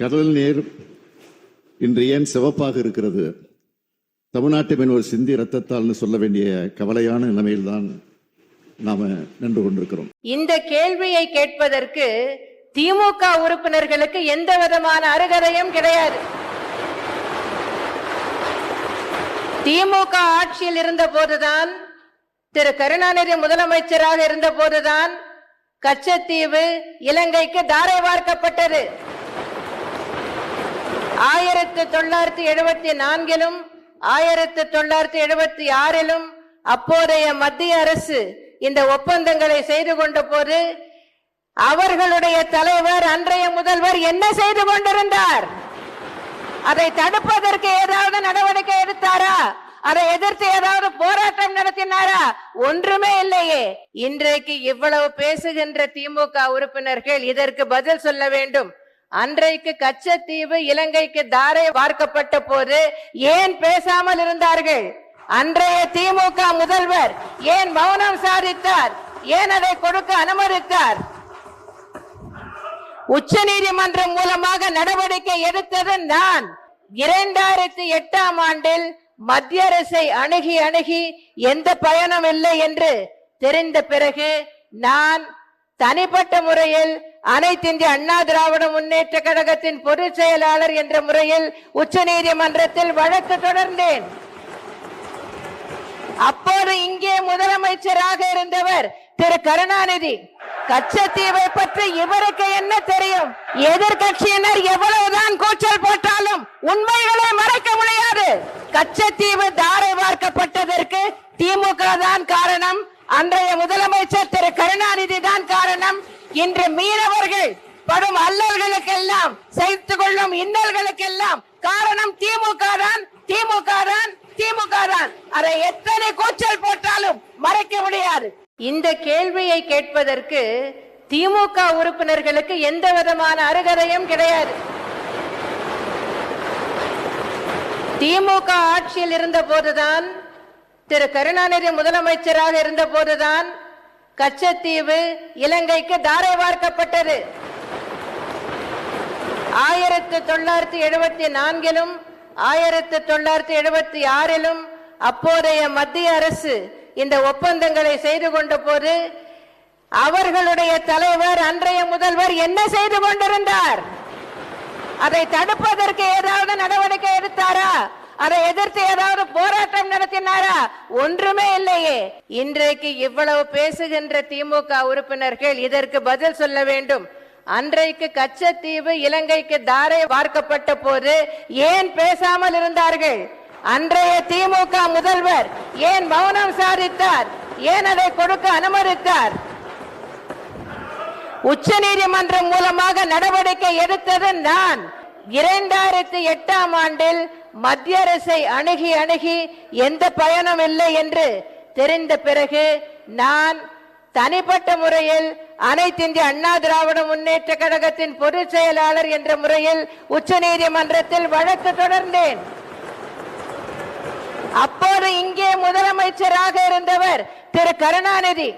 கடல் நீர் இன்று ஏன் சிவப்பாக இருக்கிறது? தமிழ்நாட்டு மீன் ஒரு சிந்தி ரத்தத்தால்னு சொல்ல வேண்டிய கவலையான நிலைமையில்தான் நாம நின்று கொண்டிருக்கிறோம். இந்த கேள்வியை கேட்பதற்கு திமுக உறுப்பினர்களுக்கு எந்த விதமான அருகதையும் கிடையாது. திமுக ஆட்சியில் இருந்த போதுதான் திரு கருணாநிதி முதலமைச்சராக இருந்த போதுதான் கச்சத்தீவு இலங்கைக்கு தாரை வார்க்கப்பட்டது. ஆயிரத்தி தொள்ளாயிரத்தி எழுபத்தி நான்கிலும் ஆயிரத்தி தொள்ளாயிரத்தி எழுபத்தி ஆறிலும் அப்போதைய மத்திய அரசு இந்த ஒப்பந்தங்களை செய்து கொண்ட போது அவர்களுடைய தலைவர் அன்றைய முதல்வர் என்ன செய்து கொண்டிருந்தார்? அதை தடுப்பதற்கு ஏதாவது நடவடிக்கை எடுத்தாரா? அதை எதிர்த்து ஏதாவது போராட்டம் நடத்தினாரா? ஒன்றுமே இல்லையே. இன்றைக்கு இவ்வளவு பேசுகின்ற திமுக உறுப்பினர்கள் இதற்கு பதில் சொல்ல வேண்டும். அன்றைக்கு கச்சத்தீவு இலங்கைக்கு தாரை வார்க்கப்பட்ட போது ஏன் பேசாமல் இருந்தார்கள்? அன்றைய திமுக முதல்வர் ஏன் மௌனம் சாதித்தார்? ஏன் அதை கொடுக்க அனுமதித்தார்? உச்ச நீதிமன்றம் மூலமாக நடவடிக்கை எடுத்தது நான். இரண்டாயிரத்தி எட்டாம் ஆண்டில் மத்திய அரசை அணுகி அணுகி எந்த பயனும் இல்லை என்று தெரிந்த பிறகு நான் தனிப்பட்ட முறையில் அனைத்து இந்திய அண்ணா திராவிட முன்னேற்ற கழகத்தின் பொதுச் செயலாளர் என்ற முறையில் உச்ச நீதிமன்றத்தில் வழக்கு தொடர்ந்தேன். அப்போது இங்கே முதலமைச்சராக இருந்தவர் திரு கருணாநிதி. கச்சத்தீவை பற்றி இவருக்கு என்ன தெரியும்? எதிர்கட்சியினர் எவ்வளவுதான் கூச்சல் போட்டாலும் உண்மைகளை மறைக்க முடியாது. கச்சத்தீவு தாரை பார்க்கப்பட்டதற்கு திமுக தான் காரணம். அன்றைய முதலமைச்சர் திரு கருணாநிதி தான் காரணம். இன்று மீனவர்கள் படும் அல்லல்களுக்கெல்லாம் சேர்த்து கொள்ளும் இன்னல்களுக்கெல்லாம் காரணம் திமுக தான் திமுக தான் திமுக தான் அதை எத்தனை கூச்சல் போட்டாலும் மறைக்க முடியாது. இந்த கேள்வியை கேட்பதற்கு திமுக உறுப்பினர்களுக்கு எந்த விதமான அருகதையும் கிடையாது. திமுக ஆட்சியில் இருந்த போதுதான் திரு கருணாநிதி முதலமைச்சராக இருந்த போதுதான் கச்சத்தீவு இலங்கைக்கு தாரை வார்க்கப்பட்டது ஆயிரத்தி தொள்ளாயிரத்தி எழுபத்தி நான்கிலும் ஆயிரத்தி தொள்ளாயிரத்தி எழுபத்தி ஆறிலும் அப்போதைய மத்திய அரசு இந்த ஒப்பந்தங்களை செய்து கொண்ட போது அவர்களுடைய தலைவர் அன்றைய முதல்வர் என்ன செய்து கொண்டிருந்தார்? அதை தடுப்பதற்கு ஏதாவது நடவடிக்கை எடுத்தாரா? அதை எதிர்த்து ஏதாவது போராட்டம் நடத்தினாரா? ஒன்றுமே இல்லையே. இன்றைக்கு இவ்வளவு பேசுகின்ற திமுக உறுப்பினர்கள் இதற்கு பதில் சொல்ல வேண்டும். அன்றைக்கு கச்சத்தீவு இலங்கைக்கு தாரை வார்க்கப்பட்ட போது ஏன் பேசாமல் இருந்தார்கள்? அன்றைய திமுக முதல்வர் ஏன் மௌனம் சாதித்தார்? ஏன் அதை கொடுக்க அனுமதித்தார்? உச்ச நீதிமன்றம் மூலமாக நடவடிக்கை எடுத்தது நான். இரண்டாயிரத்தி எட்டாம் ஆண்டில் மத்திய அரசை அணுகி அணுகி எந்த பயனும் இல்லை என்று தெரிந்த பிறகு நான் தனிப்பட்ட முறையில் அனைத்து இந்திய அண்ணா திராவிட முன்னேற்ற கழகத்தின் பொதுச் செயலாளர் என்ற முறையில் உச்ச நீதிமன்றத்தில் வழக்கு தொடர்ந்தேன். அப்போது இங்கே முதலமைச்சராக இருந்தவர் திரு கருணாநிதி.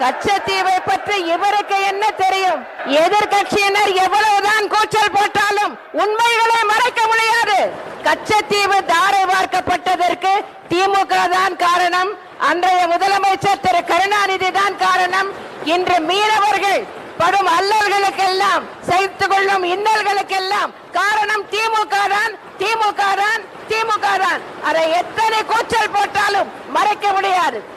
கச்சத்தீவை பற்றி இவருக்கு என்ன தெரியும்? எதிர்கட்சியினர் எவ்வளவுதான் கூச்சல் போட்ட உண்மைகளை மறைக்க முடியாது கச்சத்தீவு தாரை வார்க்கப்பட்டதற்கு திமுக தான் காரணம் அன்றைய முதலமைச்சர் திரு கருணாநிதி தான் காரணம். இன்று மீனவர்கள் படும் அல்லல்களுக்கெல்லாம் சகித்து கொள்ளும் இன்னல்களுக்கெல்லாம் காரணம் திமுக தான் திமுக தான் திமுக தான். அதை எத்தனை கூச்சல் போட்டாலும் மறைக்க முடியாது.